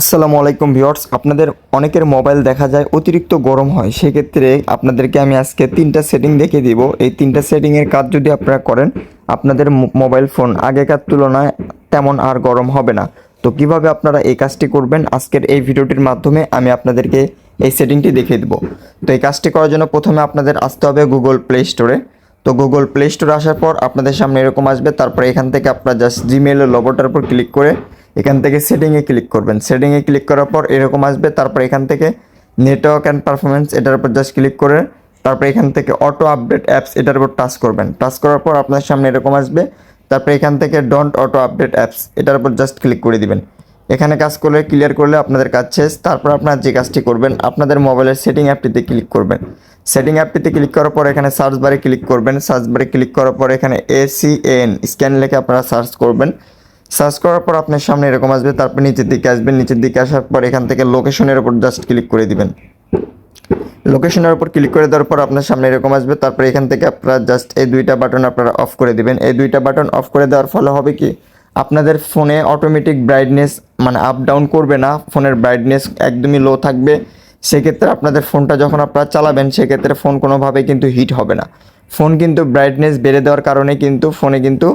আসসালামু আলাইকুম ভিউয়ার্স, আপনাদের অনেকের মোবাইল দেখা যায় অতিরিক্ত গরম হয়, সেক্ষেত্রে আপনাদেরকে আমি আজকে তিনটা সেটিং দেখিয়ে দিব। এই তিনটা সেটিংয়ের কাজ যদি আপনারা করেন, আপনাদের মোবাইল ফোন আগেকার তুলনায় তেমন আর গরম হবে না। তো কীভাবে আপনারা এই কাজটি করবেন, আজকের এই ভিডিওটির মাধ্যমে আমি আপনাদেরকে এই সেটিংটি দেখিয়ে দেবো। তো এই কাজটি করার জন্য প্রথমে আপনাদের আসতে হবে গুগল প্লে স্টোরে তো গুগল প্লে স্টোরে আসার পর আপনাদের সামনে এরকম আসবে, তারপরে এখান থেকে আপনারা জাস্ট জিমেলের লোগোটার উপর ক্লিক করে এখান থেকে সেটিংয়ে ক্লিক করবেন। সেটিংয়ে ক্লিক করার পর এরকম আসবে। তারপর এখান থেকে নেটওয়ার্ক অ্যান্ড পারফরমেন্স এটার উপর জাস্ট ক্লিক করে তারপর এখান থেকে অটো আপডেট অ্যাপস এটার উপর টাচ করবেন। টাচ করার পর আপনার সামনে এরকম আসবে। তারপর এখান থেকে ডোন্ট অটো আপডেট অ্যাপস এটার উপর জাস্ট ক্লিক করে দিবেন। এখানে কাজ করলে ক্লিয়ার করলে আপনাদের কাজ শেষ। তারপর আপনার যে কাজটি করবেন, আপনাদের মোবাইলের সেটিং অ্যাপটিতে ক্লিক করবেন। সেটিং অ্যাপটিতে ক্লিক করার পর এখানে সার্চ বারে ক্লিক করবেন। সার্চ বারে ক্লিক করার পর এখানে এসিএন স্ক্যান লেখে আপনারা সার্চ করবেন। সার্চ করার পর আপনার সামনে এরকম আসবে, তারপর নিচের দিকে আসবেন, নিচের দিকে আসার পর এখান থেকে লোকেশনের উপর জাস্ট ক্লিক করে দিবেন। লোকেশনের উপর ক্লিক করে দেওয়ার পর আপনার সামনে এরকম আসবে, তারপর এখান থেকে আপনারা জাস্ট এই দুইটা বাটন আপনারা অফ করে দিবেন। এই দুইটা বাটন অফ করে দেওয়ার ফলে হবে কি, আপনাদের ফোনে অটোমেটিক ব্রাইটনেস মানে আপ ডাউন করবে না ফোনের ব্রাইটনেস একদমই লো থাকবে। সেক্ষেত্রে আপনাদের ফোনটা যখন আপনারা চালাবেন, সেক্ষেত্রে ফোন কোনোভাবেই কিন্তু হিট হবে না। ফোন কিন্তু ব্রাইটনেস বেড়ে দেওয়ার কারণে কিন্তু ফোনে কিন্তু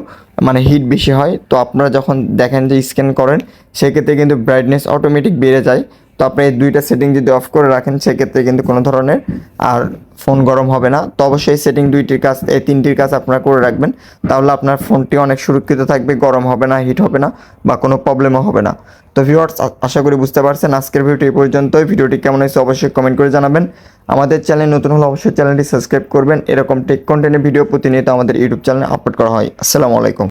মানে হিট বেশি হয়। তো আপনারা যখন দেখেন যে স্ক্যান করেন, সেক্ষেত্রে কিন্তু ব্রাইটনেস অটোমেটিক বেড়ে যায়। তো আপনি এই দুইটা সেটিং যদি অফ করে রাখেন, সেক্ষেত্রে কিন্তু কোনো ধরনের আর ফোন গরম হবে না। তো অবশ্যই সেটিং দুইটির কাজ, এই তিনটির কাজ আপনারা করে রাখবেন। তাহলে আপনার ফোনটি অনেক সুরক্ষিত থাকবে, গরম হবে না হিট হবে না, বা কোনো প্রবলেমও হবে না। তো ভিউয়ার্স আশা করি বুঝতে পারছেন। আজকের ভিডিওটি এই পর্যন্তই। ভিডিওটি কেমন হয়েছে অবশ্যই কমেন্ট করে জানাবেন। আমাদের চ্যানেল নতুন হলে অবশ্যই চ্যানেলটি সাবস্ক্রাইব করবেন। এরকম টেক কন্টেন্টের ভিডিও প্রতিনিয়ত আমাদের ইউটিউব চ্যানেলে আপলোড করা হয়। আসসালামু আলাইকুম।